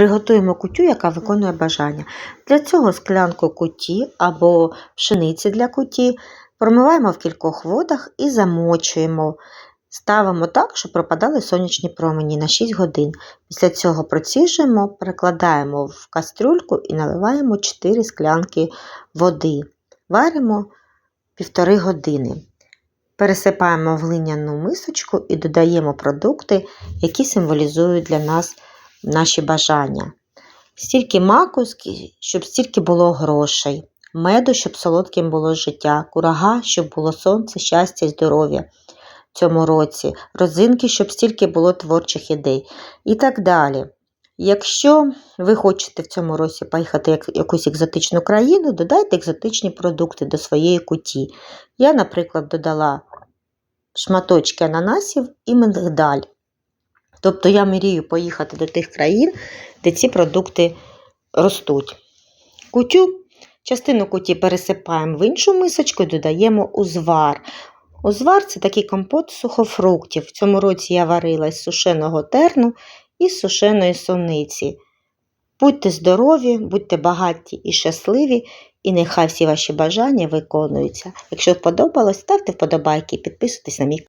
Приготуємо кутю, яка виконує бажання. Для цього склянку куті або пшениці для куті промиваємо в кількох водах і замочуємо. Ставимо так, щоб пропадали сонячні промені на 6 годин. Після цього проціжуємо, перекладаємо в кастрюльку і наливаємо 4 склянки води. Варимо півтори години. Пересипаємо в глиняну мисочку і додаємо продукти, які символізують для нас наші бажання. Стільки маку, щоб стільки було грошей, меду, щоб солодким було життя, курага, щоб було сонце, щастя і здоров'я в цьому році, родзинки, щоб стільки було творчих ідей і так далі. Якщо ви хочете в цьому році поїхати в якусь екзотичну країну, додайте екзотичні продукти до своєї куті. Я, наприклад, додала шматочки ананасів і мигдаль. Тобто я мрію поїхати до тих країн, де ці продукти ростуть. Кутю, частину куті пересипаємо в іншу мисочку і додаємо узвар. Узвар це такий компот сухофруктів. В цьому році я варила із сушеного терну і з сушеної сониці. Будьте здорові, будьте багаті і щасливі, і нехай всі ваші бажання виконуються. Якщо сподобалось, ставте вподобайки і підписуйтесь на мій канал.